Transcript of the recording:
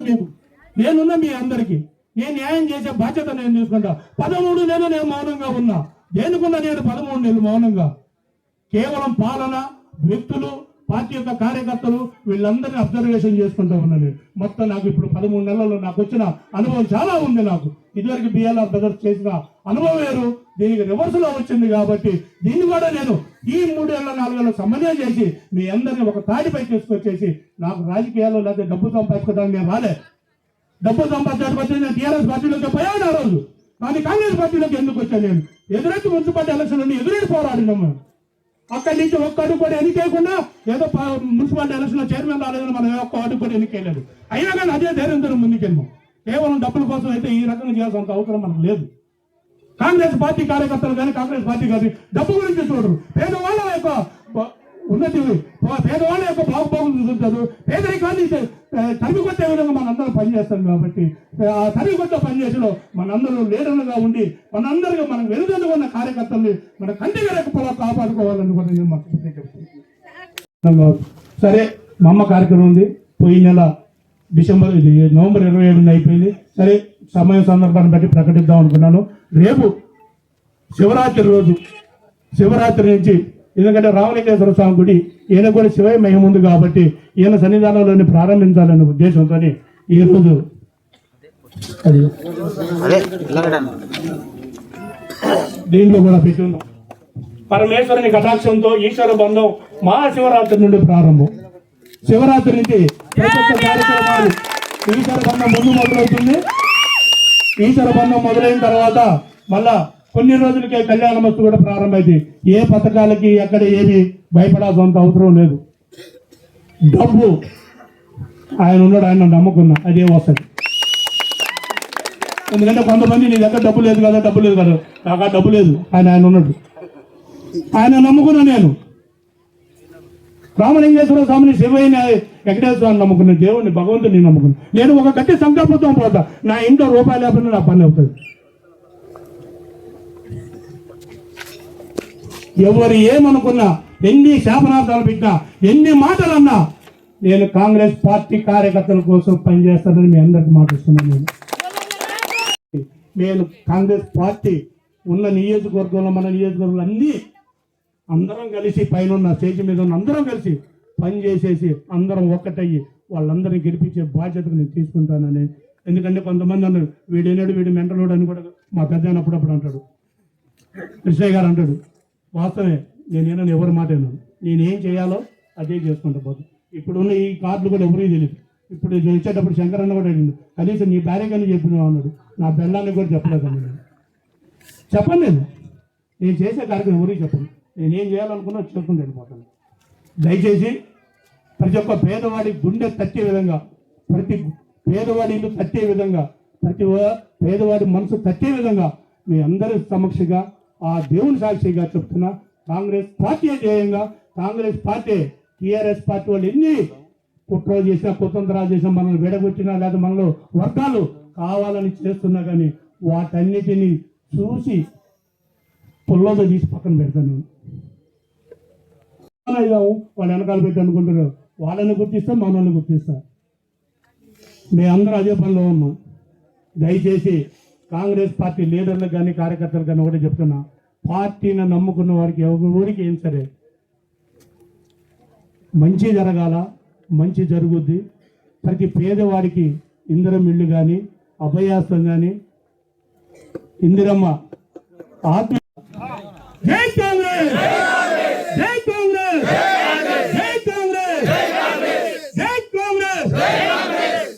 మీకు నేనున్నా మీ అందరికి. నేను న్యాయం చేసే బాధ్యత నేను చూసుకుంటా పదమూడు నెలలు నేను మౌనంగా ఉన్నా. దేనికున్నా నేను పదమూడు నెలలు మౌనంగా. కేవలం పాలన వ్యక్తులు పార్టీ యొక్క కార్యకర్తలు వీళ్ళందరినీ అబ్జర్వేషన్ చేసుకుంటా ఉన్నా నేను. మొత్తం నాకు ఇప్పుడు పదమూడు నెలల్లో నాకు వచ్చిన అనుభవం చాలా ఉంది నాకు. ఇదివరకు బిఎల్ఆర్ బ్రదర్స్ చేసిన అనుభవం వేరు. దీనికి రివర్స్లో వచ్చింది కాబట్టి దీన్ని కూడా నేను ఈ మూడేళ్ళ నాలుగేళ్ళ సమన్వయం చేసి మీ అందరిని ఒక తాడిపై తీసుకొచ్చేసి నాకు రాజకీయాల్లో లేకపోతే డబ్బు సంపాదించుకోవడానికి నేను రాలే. డబ్బు సంపాదించడానికి వచ్చి నేను టీఆర్ఎస్ పార్టీలోకి పోయాను ఆ రోజు. కానీ కాంగ్రెస్ పార్టీలోకి ఎందుకు వచ్చాను నేను? ఎదురెత్తి మున్సిపాలిటీ ఎలక్షన్ ఎదురెత్తి పోరాడినాము అక్కడి నుంచి ఒక్క అడుగు కూడా ఎన్నికేయకుండా ఏదో మున్సిపాలిటీ ఎలక్షన్ చైర్మన్ రాలేదని మనం ఒక్క అడుగు కూడా ఎన్నికేయలేదు అయినా కానీ అదే ధైర్యంతో ముందుకెళ్ళాము కేవలం డబ్బుల కోసం అయితే ఈ రకంగా చేయాల్సిన అవసరం మనకు లేదు. కాంగ్రెస్ పార్టీ కార్యకర్తలు కానీ కాంగ్రెస్ పార్టీ కానీ డబ్బు గురించి చూడరు. పేదవాళ్ళ యొక్క ఉన్నతి పేదవాళ్ళ యొక్క బాగుబాగులు చూసుంటారు. పేదరికాన్ని ఆ, తరిమి కొట్టే విధంగా మనందరం పనిచేస్తాం కాబట్టి ఆ తరిమి కొట్టే మనందరూ లీడర్లుగా ఉండి మనందరిగా మనం వెలుదల ఉన్న కార్యకర్తల్ని మన కంటిగా రెక్కపలా కాపాడుకోవాలని కూడా నేను మాకు సరే మా అమ్మ కార్యక్రమం ఉంది. పోయిన నెల డిసెంబర్ ఇది నవంబర్ ఇరవై ఏడున అయిపోయింది. సరే సమయం సందర్భాన్ని బట్టి ప్రకటిద్దాం అనుకున్నాను. రేపు శివరాత్రి రోజు శివరాత్రి నుంచి ఎందుకంటే రామలింగేశ్వర స్వామి గుడి ఈయన కూడా శివయ్య మహిమ ఉంది కాబట్టి ఈయన సన్నిధానంలోని ప్రారంభించాలనే ఉద్దేశంతో ఈ రోజు అది. అదే ఇలాగడండి దీంట్లో కూడా పెట్టి ఉన్నాం పరమేశ్వరుని కటాక్షంతో ఈశ్వర బంధం మహాశివరాత్రి నుండి ప్రారంభం. శివరాత్రి నుంచి ప్రతి ఒక్క కార్యక్రమాలు. ఈశ్వర బంధం ముందు మొదలవుతుంది. ఈశ్వర బంధం మొదలైన తర్వాత మళ్ళా కొన్ని రోజులకే కళ్యాణ మస్తు కూడా ప్రారంభమైంది. ఏ పథకాలకి ఎక్కడ ఏమి భయపడాల్సినంత అవసరం లేదు. డబ్బు. ఆయన ఉన్నాడు ఆయన నమ్ముకున్నా. అదే వస్తుంది ఎందుకంటే కొంతమంది నీ దగ్గర డబ్బు లేదు కదా డబ్బు లేదు కదా. నాకు ఆ డబ్బు లేదు. ఆయన ఆయన ఉన్నాడు. ఆయన నమ్ముకున్నా నేను. రామలింగేశ్వర స్వామిని శివయ్యని వెంకటేశ్వర స్వామిని నమ్ముకున్న దేవుని భగవంతుని నమ్ముకున్నా. నేను ఒక గట్టి సంకల్పంతో పోతా నా ఇంట్లో రూపాయలు లేకుండా నా పని అవుతుంది. ఎవరు ఏమనుకున్నా ఎన్ని శాపనార్థాలు పెట్టినా ఎన్ని మాటలు అన్నా నేను కాంగ్రెస్ పార్టీ కార్యకర్తల కోసం పనిచేస్తానని మీ అందరికి మాటిస్తున్నాను నేను. నేను కాంగ్రెస్ పార్టీ ఉన్న నియోజకవర్గంలో మన నియోజకవర్గంలో అన్ని అందరం కలిసి పైన ఉన్న స్టేజ్ మీద ఉన్న అందరం కలిసి పని చేసేసి అందరం ఒక్కటయ్యి వాళ్ళందరినీ గెలిపించే బాధ్యతకు నేను తీసుకుంటానని. ఎందుకంటే కొంతమంది అన్నారు వీడేనాడు వీడు మెంటలోడు అని కూడా మా పెద్ద అప్పుడప్పుడు అంటాడు. కృష్ణయ్య గారు అంటాడు వాస్తవే నేనే ఎవరి మాట విన్నాను నేనేం చేయాలో అదే చేసుకుంటా పోదు ఇప్పుడున్న ఈ కార్డులు కూడా ఎవరికి తెలియదు ఇప్పుడు ఇది వచ్చేటప్పుడు శంకరన్న కూడా అడిగింది కనీసం నీ భార్యకని చెప్పినావు అన్నాడు. నా బెల్లాన్ని కూడా చెప్పలేదు. అన్నాడు చెప్పండి నేను నేను చేసే కార్యక్రమం ఎవరికి చెప్పను. నేను ఏం చేయాలనుకున్నా చేసుకుంటూ వెళ్ళిపోతాను దయచేసి ప్రతి ఒక్క పేదవాడి గుండె తట్టే విధంగా ప్రతి పేదవాడి ఇల్లు తట్టే విధంగా ప్రతి పేదవాడి మనసు తట్టే విధంగా మీ అందరి సమక్షగా ఆ దేవుని సాక్షిగా చెప్తున్నా కాంగ్రెస్ పార్టీ ధ్యేయంగా కాంగ్రెస్ పార్టీ టీఆర్ఎస్ పార్టీ వాళ్ళు ఎన్ని కుట్రలు చేసినా కుతంత్రాలు చేసినా మనల్ని విడగొట్టినా లేదా మనలో వర్గాలు కావాలని చేస్తున్నా కానీ వాటన్నిటిని చూసి పుల్లతో తీసి పక్కన పెడతాను నేను. ఇదాము వాళ్ళు వెనకాల పెట్టి అనుకుంటారు వాళ్ళని గుర్తిస్తాం మనల్ని గుర్తిస్తాం. మేమందరూ అదే పనిలో ఉన్నాం. దయచేసి కాంగ్రెస్ పార్టీ లీడర్లకు కానీ కార్యకర్తలకు కానీ ఒకటే చెప్తున్నా. పార్టీని నమ్ముకున్న వారికి ఎవరికి ఏం సరే. మంచి జరగాల మంచి జరుగుద్ది. ప్రతి పేదవాడికి ఇందిరం ఇల్లు కానీ అభయాస్తం కానీ ఇందిరమ్మ ఆత్మ జై కాంగ్రెస్ జై కాంగ్రెస్ జై కాంగ్రెస్ జై కాంగ్రెస్